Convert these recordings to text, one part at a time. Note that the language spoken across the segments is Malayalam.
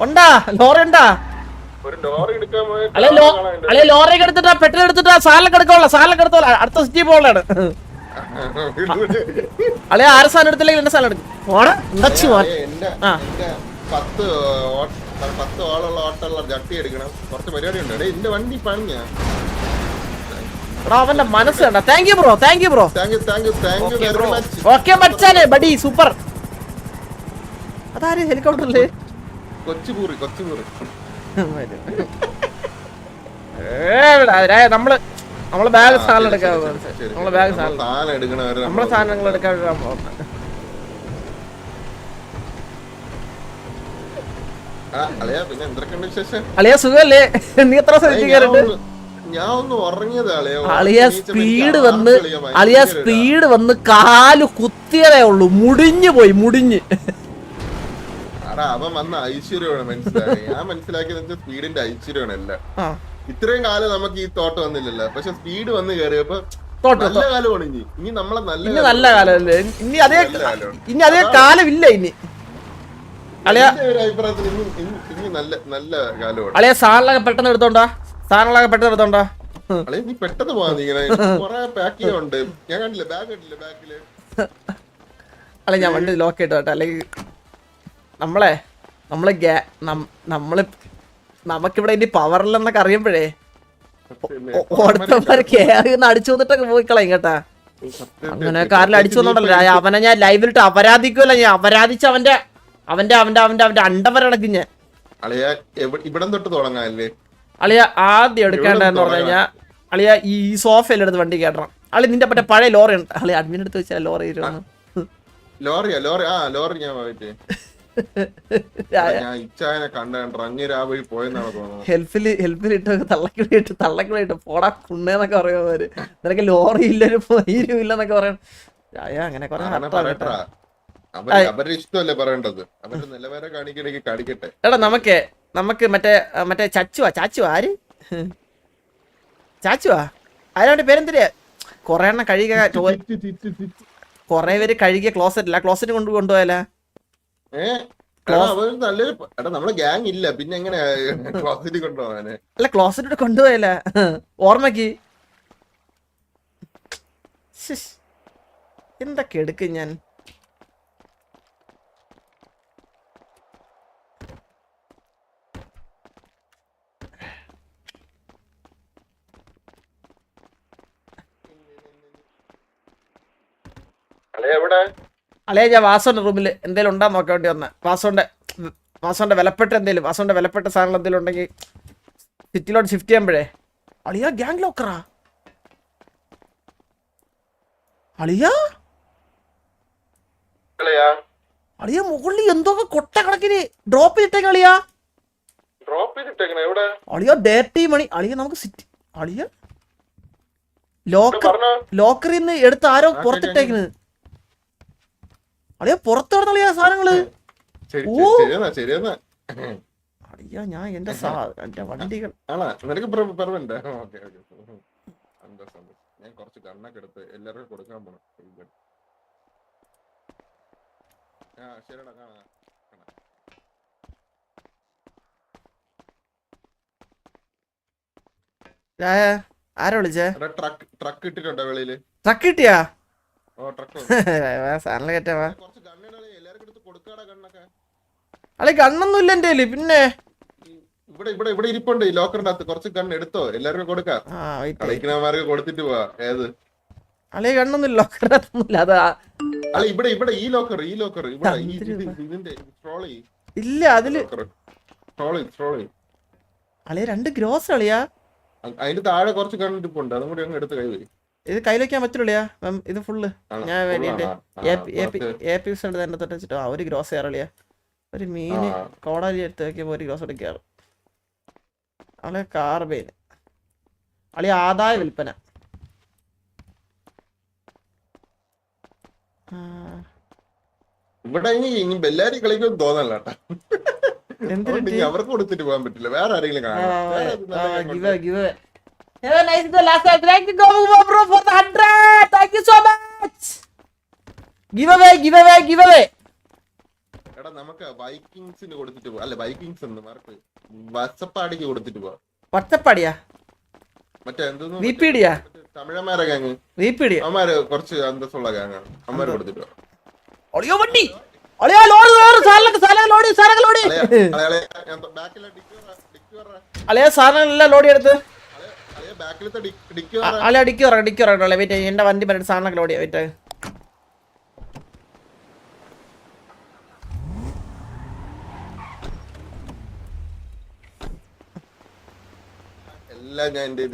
ഉണ്ടാ? ലോറി ഉണ്ടാ? അല്ലെ ലോറി എടുത്തിട്ടാ പെട്രോൾ എടുത്തിട്ടാ സാലൊക്കെ എടുക്കോളാം സാലൊക്കെ എടുത്തോളാം. അടുത്ത സിറ്റി പോളാണ് അല്ലെ ആറ് സാധനം എടുത്തില്ലെങ്കിൽ എന്റെ സാധനം എടുക്കും. ഓടാ എന്റെ ആ. എന്റെ പത്ത് ഓ- പത്ത് ആളുള്ള ഓട്ടമുള്ള ജട്ടി എടുക്കണം. കുറച്ച് പരിപാടി ഉണ്ട്. എന്റെ വണ്ടി പണിഞ്ഞ അവന്റെ മനസ്സ് കണ്ട. Thank you bro thank you bro thank you thank you thank you very much okay മച്ചാനെ. ബഡി സൂപ്പർ അതാര് ഹെലികോപ്റ്ററിൽ? കൊച്ചുപൂറി കൊച്ചുപൂറി നമ്മൾ നമ്മളെ ബാഗ് സാധനം എടുക്കാൻ നമ്മളെ ബാഗ് സാധനം നമ്മളെ സാധനങ്ങൾ എടുക്കാൻ അളിയാ സുഖല്ലേ? നീ എത്ര ശ്രദ്ധിക്കാറുണ്ട് ഞാൻ ഒന്ന്- ഉറങ്ങിയത് അളിയ അളിയ സ്പീഡ് വന്ന് അളിയ സ്പീഡ് വന്ന് കാൽ കുത്തിയതേ ഉള്ളൂ. മുടിഞ്ഞു പോയി മുടിഞ്ഞ്. അടാ അവൻ വന്ന ഐശ്വര്യമാണ് മനസ്സിലായി. ഞാൻ മനസ്സിലാക്കിയത് സ്പീഡിന്റെ ഐശ്വര്യമാണ് എല്ലാം. ഇത്രയും കാലം നമുക്ക് ഈ തോട്ടം വന്നില്ലല്ലോ. പക്ഷെ സ്പീഡ് വന്ന് കയറിയപ്പോ നല്ല കാലമാണ് ഇനി. ഇനി നമ്മളെ നല്ല ഇനി നല്ല കാലമല്ലേ? ഇനി അതേ ഇനി അതേ കാലമില്ല ഇനി. അളിയ സാധനങ്ങളൊക്കെ പെട്ടെന്ന് എടുത്തോണ്ടാ? സാധനങ്ങളൊക്കെ പെട്ടെന്ന് എടുത്തോണ്ടാ? നീ പെട്ടെന്ന് പോവാ നീ ഇങ്ങനെ കൊറേ പാക്ക് ചെയ്യാനുണ്ട് ഞാൻ കണ്ടില്ല? ബാഗ് കണ്ടില്ല ബാഗിൽ അല്ല ഞാൻ വണ്ടി ലോക്ക് ഇട്ടോട്ടെ അല്ലെങ്കിൽ നമ്മളെ നമ്മളെ ഗ്യാ നമ്മൾ നമുക്കിവിടെ ഇനി പവറില്ലെന്നൊക്കെ അറിയുമ്പോഴേ ഓടത്തന്മാര് കേറി അടിച്ചു വന്നിട്ടൊക്കെ പോയി കളയും കേട്ടാ അങ്ങനെ കാറിൽ അടിച്ചു വന്നോണ്ടല്ലോ. അവനെ ഞാൻ ലൈവിലിട്ട് അപരാധിക്കുമല്ല ഞാൻ അപരാധിച്ച് അവന്റെ അവന്റെ അവന്റെ അവന്റെ അവന്റെ അണ്ടവരടക്കി ഞാൻ. ഇവിടം തൊട്ട് തുടങ്ങാല്ലേ അളിയ ആദ്യം എടുക്കേണ്ടതെന്ന് പറഞ്ഞു കഴിഞ്ഞാൽ അളിയ ഈ സോഫയിൽ എടുത്ത് വണ്ടി കേട്ടണം അളി നിന്റെ മറ്റേ പഴയ ലോറി ഉണ്ട്? അളി അഡ്മിൻ എടുത്ത് വെച്ചാൽ ലോറി ഇരുന്നു ലോറിയാ ലോറി ആ ലോറി ഞാൻ ഹെൽപ്പിൽ ഹെൽപ്പിൽ ഇട്ട് തള്ളക്കിളിയിട്ട് തള്ളക്കിളിയിട്ട് പോടാ കുണ്ണേന്നൊക്കെ പറയുന്നവര് നിനക്ക് ലോറി ഇല്ല ഒരു ഇല്ലെന്നൊക്കെ പറയണം അങ്ങനെ എടാ നമുക്ക് നമുക്ക് മറ്റേ മറ്റേ ചച്ചുവാ ചാച്ചുവാ ആര്? ചാച്ചുവാ? ആരാണ്ട് പേരെന്തിരിയാ കൊറേ എണ്ണം കഴുകിയ കൊറേ പേര് കഴുകിയ ക്ലോസറ്റ് ഇല്ല ക്ലോസറ്റ് കൊണ്ട് കൊണ്ടുപോയാലേ? ഏ? എടാ, അവർ നല്ലൊരു എടാ നമ്മളെ ഗ്യാങ് ഇല്ല. പിന്നെ എങ്ങനെ ക്ലോസിറ്റി കൊണ്ടുപോകാന് അല്ല ക്ലോസറ്റ് കൊണ്ടുപോയല്ല? ഓർമ്മക്ക്. എന്തൊക്കെ എടുക്കും ഞാൻ? എവിടെ? അല്ലേ ഞാൻ വാസോന്റെ റൂമിൽ എന്തെങ്കിലും ഉണ്ടാ നോക്കാൻ വേണ്ടി വന്ന. വാസോന്റെ വാസോന്റെ വിലപ്പെട്ട എന്തെങ്കിലും വാസോന്റെ വിലപ്പെട്ട സാധനങ്ങൾ എന്തെങ്കിലും ഉണ്ടെങ്കിൽ സിറ്റിയിലോട്ട് ഷിഫ്റ്റ് ചെയ്യുമ്പോഴേ. അളിയ ഗ്യാങ് ലോക്കറാ അളിയ? അളയാ? മുകളിൽ എന്തൊക്കെ കൊട്ട കണക്കിന് ഡ്രോപ്പ് ചെയ്തിട്ടേക്ക് അളിയ? അളിയ ഡേർട്ടി മണി അളിയ നമുക്ക് സിറ്റി അളിയ? ലോക്കർ ലോക്കറിൽ നിന്ന് എടുത്ത് ആരോ പുറത്തിട്ടേക്കുന്നത് അളിയ പുറത്തു കിടന്ന അളിയ സാധനങ്ങൾ. ഓ. ശരിയെന്നാ ശരിയെന്നാ ഞാൻ എന്റെ സാ എന്റെ വണ്ടികൾ. ആണാ നിനക്ക് പെർമനന്റ് ഓക്കെ ഓക്കെ. സന്തോഷം സന്തോഷം ഞാൻ കുറച്ച് കണ്ണൊക്കെ എടുത്ത് എല്ലാവർക്കും കൊടുക്കാൻ പോണം. ആ ശരിടാ കാണാം ആരാ വിളിച്ചേ? ട്രക്ക് ട്രക്ക് ഇട്ടിട്ടുണ്ടോ വെളിയിൽ? ട്രക്ക് കിട്ടിയാ? അളി ഇല്ല എന്റെ പിന്നെ? ഇവിടെ ഇവിടെ ഇവിടെ ഇരിപ്പുണ്ട്. ഈ ലോക്കറിന്റെ അകത്ത് കുറച്ച് എടുത്തോ? എല്ലാവർക്കും കൊടുക്കാം. ആ wait. കളിക്കണമാർക്ക് കൊടുത്തിട്ട് പോവാ. ഏത്? അളി അത്. ഇവിടെ ഇവിടെ ഈ ലോക്കർ ഈ ലോക്കർ ഇവിടെ ഇതിന്റെ ട്രോളി ഇല്ല അതിൽ ട്രോളി ട്രോളി അളിയ രണ്ട് ഗ്രോസ് അളിയാ. അതിന്റെ താഴെ കുറച്ച് കണ്ടിപ്പുണ്ട് അതും കൂടി അങ്ങ് എടുത്ത് കൈ വരും ഇത് കയ്യിൽ വെക്കാൻ പറ്റുള്ളിയാ ഇത് ഫുള്ള് ഞാൻ വേണ്ടിട്ട് എ പി ഉണ്ട് തന്നെ എസ് എടുത്ത് തൊട്ട് വെച്ചിട്ട്. ആ ഒരു ഗ്രോസ് കയറളിയാ ഒരു മീൻ. കോടാലി എടുത്ത് വെക്കുമ്പോ ഒരു ഗ്രോസ് എടുക്കാറ് അവളെ കാർബൈൻ. അളി ആദായ വിൽപ്പന. ഇവിടെ ഇനി ബെല്ലാരി കളിക്കും തോന്നല്ല അവർക്ക് കൊടുത്തിട്ട് പോകാൻ പറ്റില്ല. വേറെ ആരെങ്കിലും കാണാം Have a nice the last time. Thank you, Gomu bro, for the hundred. Thank you so much. Give away, give away, give away. എടാ നമുക്ക് വൈക്കിങ്സിന് കൊടുത്തിട്ട് പോവാ. അല്ല വൈക്കിങ്സ് എന്ന് മാർക്ക്. വസപ്പാടിക്ക് കൊടുത്തിട്ട് പോവാ. പച്ചപ്പാടിയാ മറ്റേ എന്തോന്ന് വി പി ഡിയാ മറ്റേ തമിഴന്മാരെ ഗാങ് വി പി ഡിയാ അവന്മാര് കുറച്ച് അന്തസ്സുള്ള ഗാങ്ങാണ് അവന്മാര് കൊടുത്തിട്ട് പോവാ. ഒളിയോ വണ്ടി. ഒളിയോ ലോഡ് ലോഡ് സാധനങ്ങളൊക്കെ സാധനങ്ങൾ ലോഡ് സാധനങ്ങൾ ലോഡ്. അളിയ സാധനങ്ങളെല്ലാം ലോഡ് എടുത്ത്. അല്ല ഡിക്കി പറ ഡിക്കി വെയിറ്റ് എന്റെ വണ്ടി മറ്റേ സാധനങ്ങൾ വെയിറ്റ് എല്ലാം ഞാൻ എന്റെ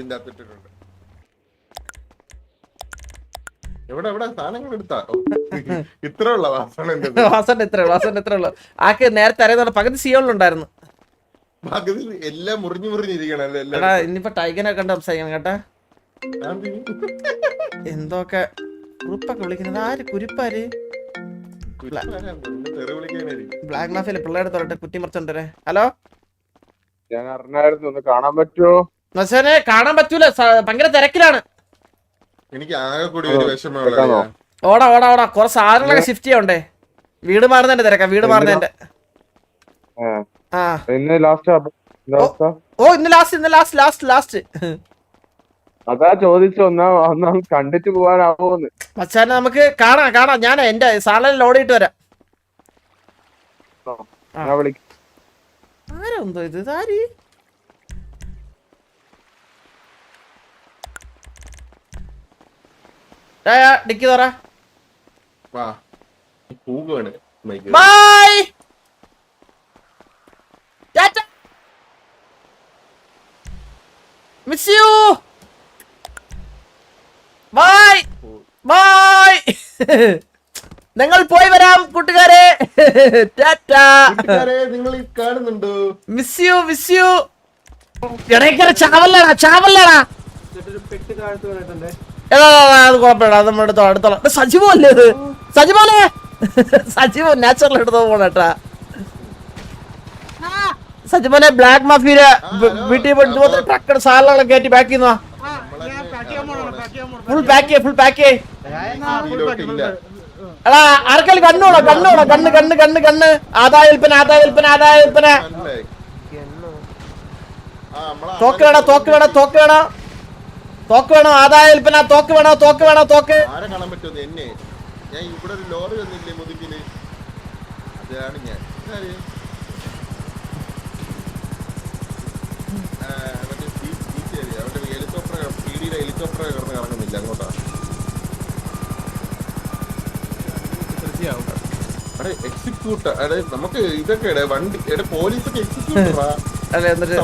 എവിടെ എവിടെ? സാധനങ്ങൾ എടുത്താ? ഇത്ര ഉള്ള വാസന ഇത്ര വാസന ആക്ക് നേരത്തെ അറിയുന്ന പകുതി സിയോളിലുണ്ടായിരുന്നു പകുതി എല്ലാം മുറിഞ്ഞു മുറിഞ്ഞിരിക്കണല്ലേ എടാ ഇനിയിപ്പോ ടൈഗനെ കണ്ട് സംസാരിക്കണം കേട്ടാ. എന്തൊക്കെ കുറിപ്പൊക്കെ വിളിക്കുന്നത്? ആര്? കുരിപ്പാര്. ബ്ലാക്ക് മാഫിയിലെ പിള്ളേരെ തൊട്ട് കുറ്റിമറിച്ചോണ്ടരെ ഹലോ? ഞാൻ അറിഞ്ഞായിരുന്നു ഒന്ന് കാണാൻ പറ്റുമോ? നസനെ കാണാൻ പറ്റൂല. ഭയങ്കര തിരക്കിലാണ്. എനിക്ക് ആകെ കൂടി ഒരു വിഷമമുള്ള? ഓടാ ഓടാ ഓടാ. കുറച്ച് സാധനങ്ങളൊക്കെ ഷിഫ്റ്റ് ചെയ്യണ്ടേ? വീട് മാറുന്നതിന്റെ തിരക്കാ വീട് മാറുന്നതിന്റെ. ഇന്ന് ലാസ്റ്റ് ഓ ഇന്ന് ലാസ്റ്റ് ഇന്ന് ലാസ്റ്റ് ലാസ്റ്റ് ലാസ്റ്റ് അതാ ചോദിച്ചു ഒന്നാ ഒന്നാ കണ്ടിട്ട് പോവാനാവോന്ന്. മച്ചാനെ നമുക്ക് കാണാം കാണാം. ഞാൻ എന്റെ സാലനിൽ ഓടിയിട്ട് വരാം. ഞാൻ വിളിക്കാം ആരാ എന്തോ ഇത് ഇതാര് ഡിക്കി തറ. വാ. പൂവാണ് മൈക്ക് ബൈ അടിച്ചു ബായ് ബായ് ഞങ്ങൾ പോയി വരാം കൂട്ടുകാരെ? നിങ്ങൾ കാണുന്നുണ്ടോ? മിസ് യു മിസ് യു ഇടയ്ക്കര ചാവല്ലടാ ചാവല്ലടാ. അത് കുഴപ്പമില്ല അത് നമ്മൾ എടുത്തോളാം എടുത്തോളാം സജീവല്ലേ ഇത് സജീവല്ലേ സജീവ് നാച്ചുറൽ എടുത്തോ പോണേട്ടാ. സജിമോനെ ബ്ലാക്ക് മാഫിയുടെ വീട്ടിൽ പോയിട്ട് ട്രക്കർ സാധനങ്ങളൊക്കെ കയറ്റി ബാക്ക് ചെയ്യുന്ന ഫുൾ പാക്ക് ഫുൾ പാക്ക് എടാ ആർക്കെങ്കിലും കണ്ണോളോ കണ്ണോളോ കണ്ണ് കണ്ണ് കണ്ണ് കണ്ണ്. ആദായ വിൽപ്പന ആദായ വിൽപ്പന ആദായ വിൽപ്പന. തോക്ക് വേണോ? തോക്ക് വേണോ? തോക്ക് വേണോ? തോക്ക് വേണോ? ആദായ വിൽപ്പന തോക്ക് വേണോ? തോക്ക് വേണോ? തോക്ക്. ആരെ കാണാൻ പറ്റുമെന്ന് ഞാൻ ഇവിടെ ഒരു ലോറി വന്നില്ലേ മുതുകിൽ അതാണ് ഞാൻ. മറ്റേ ജീ- ജീപ്പ് ഏരിയ. അവിടെ ഹെലികോപ്റ്റർ പീടിയിലെ ഹെലികോപ്റ്റർ കിടന്ന് കറങ്ങുന്നില്ല അങ്ങോട്ടാ അടെ എക്സിക്യൂട്ട് അടെ നമുക്ക് ഇതൊക്കെ എടെ വണ്ടി എടെ പോലീസൊക്കെ എക്സിക്യൂട്ടറാ അല്ലെ എന്നിട്ട്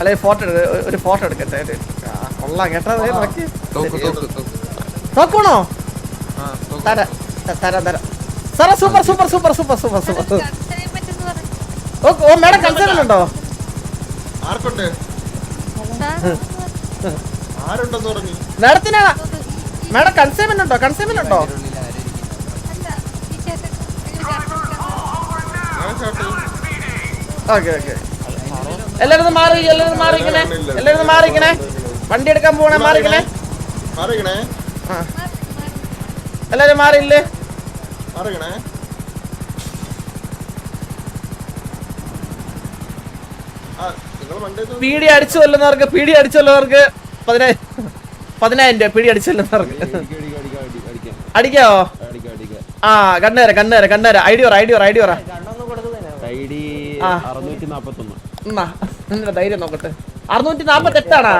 അല്ലെ ഫോട്ടോ ഒരു ഫോട്ടോ എടുക്കട്ടെ കൊള്ളാം കേട്ടോ ദേ നോക്കി തോക്ക്. വേണോ തരാം തരാം തരാം. സാറേ super super super super super super. Oh oh madam concern ഉണ്ടോ? ആർക്കുണ്ട്? ആരുണ്ടെന്ന് പറഞ്ഞു? മേഡത്തിനാ? മേഡം കൺസൈൻമെന്റ് ഉണ്ടോ? കൺസൈൻമെന്റ് ഉണ്ടോ? Okay okay. എല്ലാരും മാറി എല്ലാരും മാറി ഇങ്ങനെ. എല്ലാരും മാറി ഇങ്ങനെ. വണ്ടി എടുക്കാൻ ഇങ്ങനെ. മാറിക്കണേ ആ. എല്ലാരും മാറിയില്ലേ മാറിക്കണേ പീടി അടിച്ചു കൊല്ലുന്നവർക്ക് പീടി അടിച്ചു കൊല്ലുന്നവർക്ക് പതിനായിരം പതിനായിരം രൂപ പീടി അടിച്ചു കൊല്ലുന്നവർക്ക്. അടിക്കാവോ? ആ കണ്ണേര കണ്ണേര കണ്ണേര ഐഡി പറ ഐഡി പറ ഐഡി പറ. ഡി നിന്റെ ധൈര്യം നോക്കട്ടെ? അറുന്നൂറ്റി നാപ്പത്തി എട്ടാണാ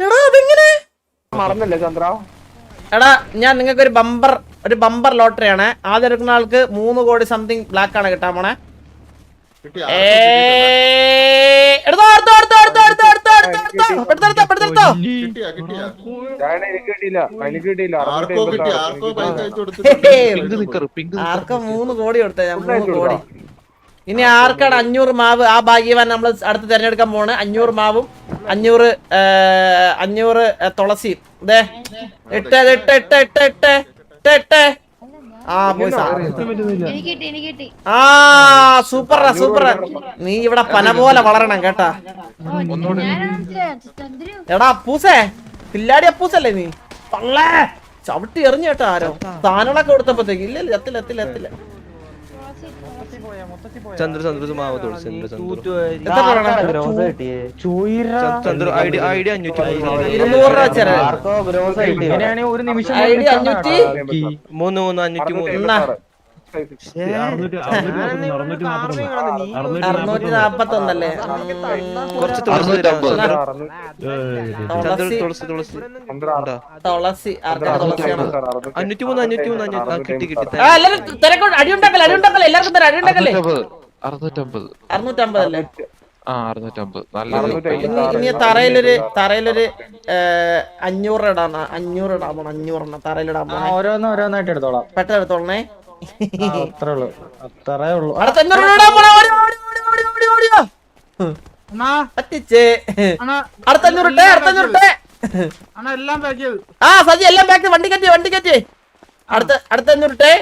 എടാ അതെങ്ങനെ? മറന്നല്ലേ ചന്ദ്ര? എടാ ഞാൻ നിങ്ങൾക്ക് ഒരു ബമ്പർ ഒരു ബമ്പർ ലോട്ടറി ലോട്ടറിയാണ് ആദ്യം എടുക്കുന്ന ആൾക്ക് മൂന്ന് കോടി സംതിങ് ബ്ലാക്ക് ആണ് കിട്ടാൻ പോണേ. ആർക്കോ മൂന്ന് കോടി കൊടുത്ത ഞാൻ മൂന്ന് കോടി. ഇനി ആർക്കാണ് അഞ്ഞൂറ് മാവ്? ആ ഭാഗ്യവാൻ നമ്മൾ അടുത്ത് തിരഞ്ഞെടുക്കാൻ പോണ്. അഞ്ഞൂറ് മാവും അഞ്ഞൂറ് അഞ്ഞൂറ് തുളസിയും ഇതേ എട്ട് എട്ട് എട്ട് എട്ട് എട്ട് എട്ട് എട്ട് ആ പോയി ആ സൂപ്പറാ സൂപ്പറാ. നീ ഇവിടെ പന പോലെ വളരണം കേട്ടാ. എടാ അപ്പൂസേ പില്ലാടി അപ്പൂസല്ലേ നീ? പള്ളേ ചവിട്ടി എറിഞ്ഞു കേട്ടോ ആരോ. താനുകളൊക്കെ കൊടുത്തപ്പോഴത്തേക്ക്. ഇല്ല എത്തില്ല എത്തില്ല എത്തില്ല. ചന്ദ്ര ചന്ദ്ര മാവ് തോട് ചന്ദ്ര ചന്ദ്ര. ഐഡി ഡി ഐ ഡി അഞ്ഞൂറ്റി ഒരു നിമിഷം മൂന്ന് മൂന്ന് അഞ്ഞൂറ്റി മൂന്ന്. അറുന്നൂറ്റി നാപ്പത്തി ഒന്നല്ലേ തുളസി അഞ്ഞൂറ്റി മൂന്ന് അഞ്ഞൂറ്റി മൂന്ന് കിട്ടി കിട്ടി. എല്ലാരും തിരക്കോട്ട് അടിയുണ്ടാക്കല്ലേ അടിയുണ്ടാക്കല്ലേ എല്ലാവർക്കും തരാം അടിയുണ്ടാക്കല്ലേ അറുന്നൂറ്റമ്പത് അറുന്നൂറ്റമ്പത് അല്ലേ? ഇനി തറയിലൊരു തറയിലൊരു അഞ്ഞൂറ് ഇടാന്ന അഞ്ഞൂറ് ഇടാൻ പോണം അഞ്ഞൂറെണ്ണം തറയിലിടാൻ പോണേ. ഓരോന്ന് ഓരോന്നായിട്ട് എടുത്തോളാം. പെട്ടെന്ന് എടുത്തോളണേ. അത്രേ ഉള്ളൂ. അത്രേ ഉള്ളൂ. പറ്റിച്ചേ. ആ സജി എല്ലാം ബാക്ക് വണ്ടി കയറ്റി വണ്ടി കയറ്റി അടുത്ത അടുത്ത അഞ്ഞൂറ് ഇട്ടേ